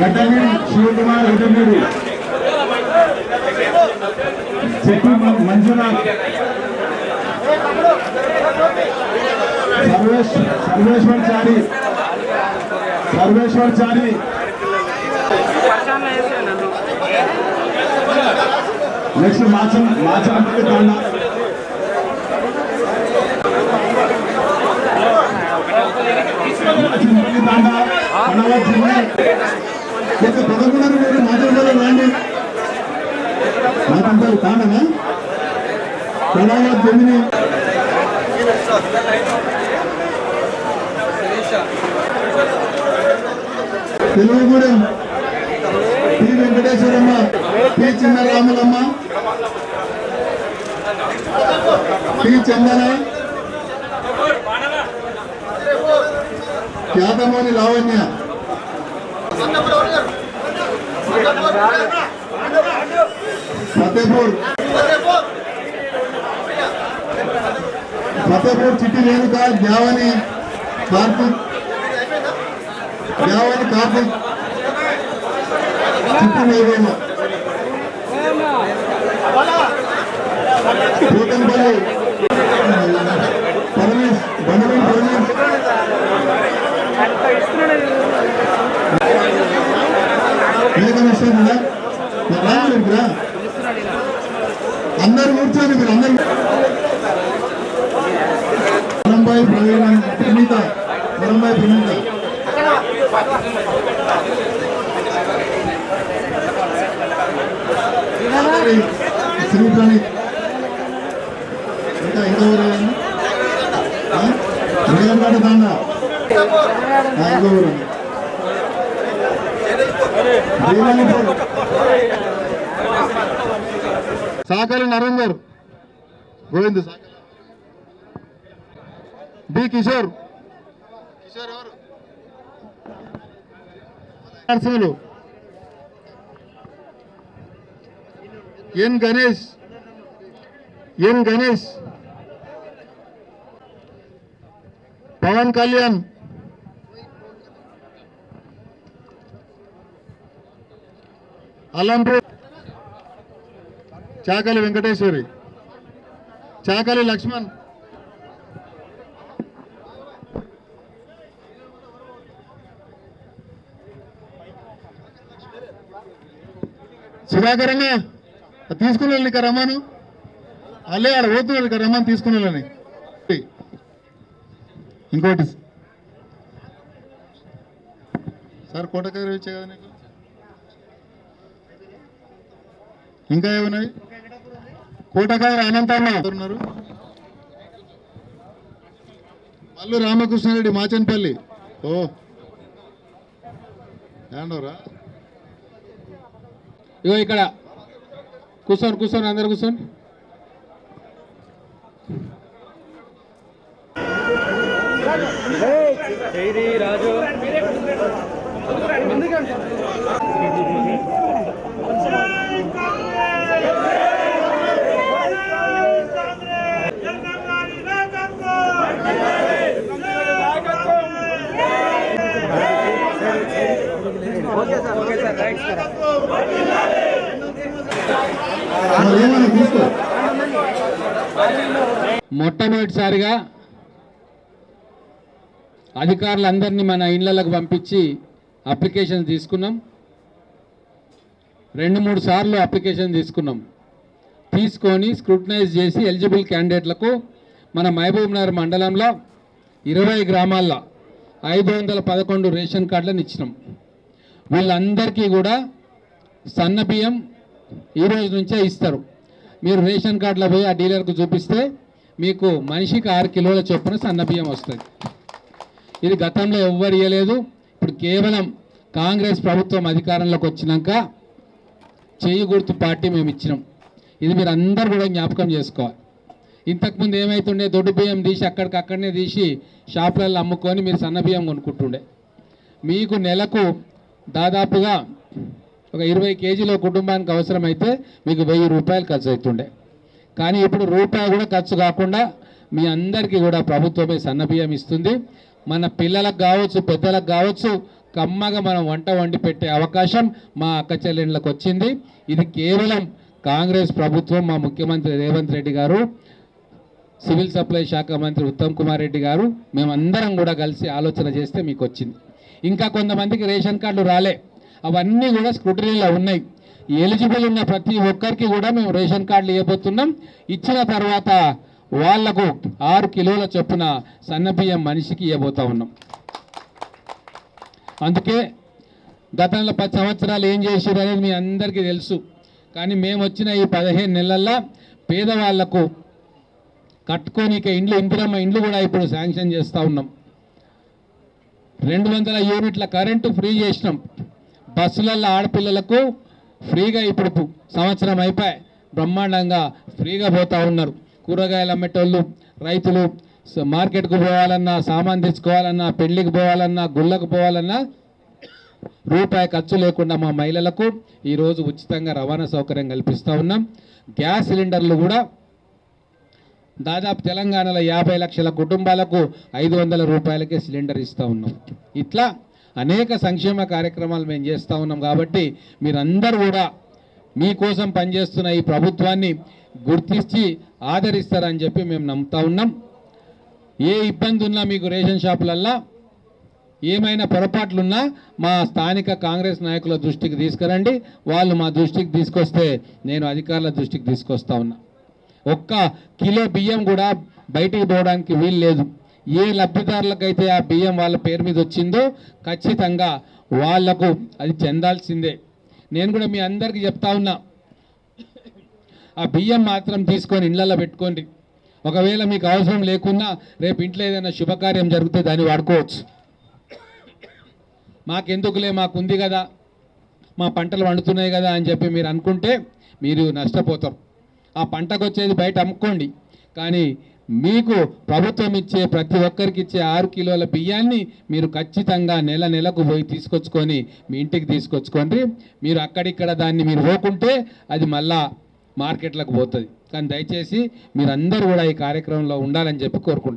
గడ్డగిరి Shivakumar Gaddagiri Chetti Manjunath Sarvesh Sarveshwar Chari. Sarveshwar Chari. Next Macham Machampalli Thanda Machampalli Thanda Kadapa జిల్లా. కొంచెం పదకొండు మీరు మాచంపల్లి రండి. మాచంపల్లి తాండనా కడవ జమిని. Telugugudem P Venkateswaramma P Chinna Ramulamma P Chandana Khyathamoni Lavanya. Fatehpur. Fatehpur Chitti Renuka జావని Karthik. జావని Karthik. చిట్టి వైభవ పోతంపల్లి ప్రణీత వరంబాయి ప్రణీత. శ్రీ ప్రణీత్. ఇంకా Sakali Narender Govind B Kishore. N Ganesh. N Ganesh. Pawan Kalyan. Allampur Chakali Venkateswari. Chakali Lakshman. సుధాకరంగా తీసుకుని వెళ్ళి ఇక రమ్మను. అల్లే ఆడ పోతున్నారు ఇక రమ్మని తీసుకుని వెళ్ళని. ఇంకోటి. సార్ కోటకారు ఇచ్చే కదా నీకు? ఇంకా ఏమున్నాయి? కోటకారు అనంతమ్మ. ఉన్నారు. మల్లు రామకృష్ణారెడ్డి మాచన్పల్లి. ఓ. ఏండవరా ఇగో ఇక్కడ. కూర్చోండి కూర్చోండి అందరు కూర్చోండి. మరి మొట్టమొదటిసారిగా అధికారులందరినీ మన ఇళ్ళకు పంపించి అప్లికేషన్ తీసుకున్నాం. రెండు మూడు సార్లు అప్లికేషన్ తీసుకున్నాం. తీసుకొని స్క్రూటనైజ్ చేసి ఎలిజిబుల్ క్యాండిడేట్లకు మన మహబూబ్ నగర్ మండలంలో ఇరవై గ్రామాల్లో ఐదు వందల పదకొండు రేషన్ కార్డులను ఇచ్చినాం. వీళ్ళందరికీ కూడా సన్న బియ్యం ఈ రోజు నుంచే ఇస్తారు. మీరు రేషన్ కార్డులో పోయి ఆ డీలర్కు చూపిస్తే మీకు మనిషికి ఆరు కిలోల చొప్పున సన్న బియ్యం వస్తుంది. ఇది గతంలో ఎవ్వరు ఇవ్వలేదు ఇప్పుడు కేవలం కాంగ్రెస్ ప్రభుత్వం అధికారంలోకి వచ్చినాక చేయి గుర్తు పార్టీ మేము ఇచ్చినాం. ఇది మీరు అందరు కూడా జ్ఞాపకం చేసుకోవాలి. ఇంతకుముందు ఏమైతుండే? దొడ్డు బియ్యం తీసి అక్కడికక్కడనే తీసి షాపులలో అమ్ముకొని మీరు సన్న బియ్యం కొనుక్కుంటుండే. మీకు నెలకు దాదాపుగా ఒక ఇరవై కేజీల కుటుంబానికి అవసరమైతే మీకు వెయ్యి రూపాయలు ఖర్చు అవుతుండే. కానీ ఇప్పుడు రూపాయి కూడా ఖర్చు కాకుండా మీ అందరికీ కూడా ప్రభుత్వమే సన్నబియ్యం ఇస్తుంది. మన పిల్లలకు కావచ్చు పెద్దలకు కావచ్చు కమ్మగా మనం వంట వండి పెట్టే అవకాశం మా అక్క చెల్లెళ్ళకు వచ్చింది. ఇది కేవలం కాంగ్రెస్ ప్రభుత్వం మా ముఖ్యమంత్రి రేవంత్ రెడ్డి గారు సివిల్ సప్లై శాఖ మంత్రి ఉత్తమ్ కుమార్ రెడ్డి గారు మేమందరం కూడా కలిసి ఆలోచన చేస్తే మీకు వచ్చింది. ఇంకా కొంతమందికి రేషన్ కార్డులు రాలే. అవన్నీ కూడా స్క్రూటనీలో ఉన్నాయి. ఎలిజిబుల్ ఉన్న ప్రతి ఒక్కరికి కూడా మేము రేషన్ కార్డులు ఇవ్వబోతున్నాం. ఇచ్చిన తర్వాత వాళ్ళకు ఆరు కిలోల చొప్పున సన్నబియ్యం మనిషికి ఇవ్వబోతా ఉన్నాం. అందుకే గతంలో పది సంవత్సరాలు ఏం చేసారు అనేది మీ అందరికీ తెలుసు. కానీ మేము వచ్చిన ఈ పదిహేను నెలల్లో పేదవాళ్ళకు కట్టుకోనిక ఇండ్లు ఇందిరమ్మ ఇండ్లు కూడా ఇప్పుడు శాంక్షన్ చేస్తూ ఉన్నాం. రెండు వందల యూనిట్ల కరెంటు ఫ్రీ చేసినాం. బస్సులలో ఆడపిల్లలకు ఫ్రీగా ఇప్పుడు సంవత్సరం అయిపోయి బ్రహ్మాండంగా ఫ్రీగా పోతూ ఉన్నారు. కూరగాయలు అమ్మేటోళ్ళు రైతులు మార్కెట్కు పోవాలన్నా సామాన్ తెచ్చుకోవాలన్నా పెళ్ళికి పోవాలన్నా గుళ్ళకు పోవాలన్నా రూపాయి ఖర్చు లేకుండా మా మహిళలకు ఈరోజు ఉచితంగా రవాణా సౌకర్యం కల్పిస్తూ ఉన్నాం. గ్యాస్ సిలిండర్లు కూడా దాదాపు తెలంగాణలో యాభై లక్షల కుటుంబాలకు ఐదు వందల రూపాయలకే సిలిండర్ ఇస్తూ ఉన్నాం. ఇట్లా అనేక సంక్షేమ కార్యక్రమాలు మేము చేస్తూ ఉన్నాం కాబట్టి మీరందరూ కూడా మీకోసం పనిచేస్తున్న ఈ ప్రభుత్వాన్ని గుర్తించి ఆదరిస్తారని చెప్పి మేము నమ్ముతా ఉన్నాం. ఏ ఇబ్బంది ఉన్నా మీకు రేషన్ షాపులల్లా ఏమైనా పొరపాట్లున్నా మా స్థానిక కాంగ్రెస్ నాయకుల దృష్టికి తీసుకురండి. వాళ్ళు మా దృష్టికి తీసుకొస్తే నేను అధికారుల దృష్టికి తీసుకొస్తా ఉన్నా. ఒక్క కిలో బియ్యం కూడా బయటికి పోవడానికి వీలు లేదు. ఏ లబ్ధిదారులకైతే ఆ బియ్యం వాళ్ళ పేరు మీద వచ్చిందో ఖచ్చితంగా వాళ్ళకు అది చెందాల్సిందే. నేను కూడా మీ అందరికీ చెప్తా ఉన్నా ఆ బియ్యం మాత్రం తీసుకొని ఇళ్ళల్లో పెట్టుకోండి. ఒకవేళ మీకు అవసరం లేకున్నా రేపు ఇంట్లో ఏదైనా శుభకార్యం జరిగితే దాన్ని వాడుకోవచ్చు. మాకెందుకులే మాకుంది కదా మా పంటలు వండుతున్నాయి కదా అని చెప్పి మీరు అనుకుంటే మీరు నష్టపోతారు. ఆ పంటకు వచ్చేది బయట అమ్ముకోండి. కానీ మీకు ప్రభుత్వం ఇచ్చే ప్రతి ఒక్కరికి ఇచ్చే ఆరు కిలోల బియ్యాన్ని మీరు ఖచ్చితంగా నెల నెలకు పోయి తీసుకొచ్చుకొని మీ ఇంటికి తీసుకొచ్చుకోండి. మీరు అక్కడిక్కడ దాన్ని మీరు పోకుంటే అది మళ్ళా మార్కెట్లకు పోతుంది. కానీ దయచేసి మీరందరూ కూడా ఈ కార్యక్రమంలో ఉండాలని చెప్పి కోరుకుంటాను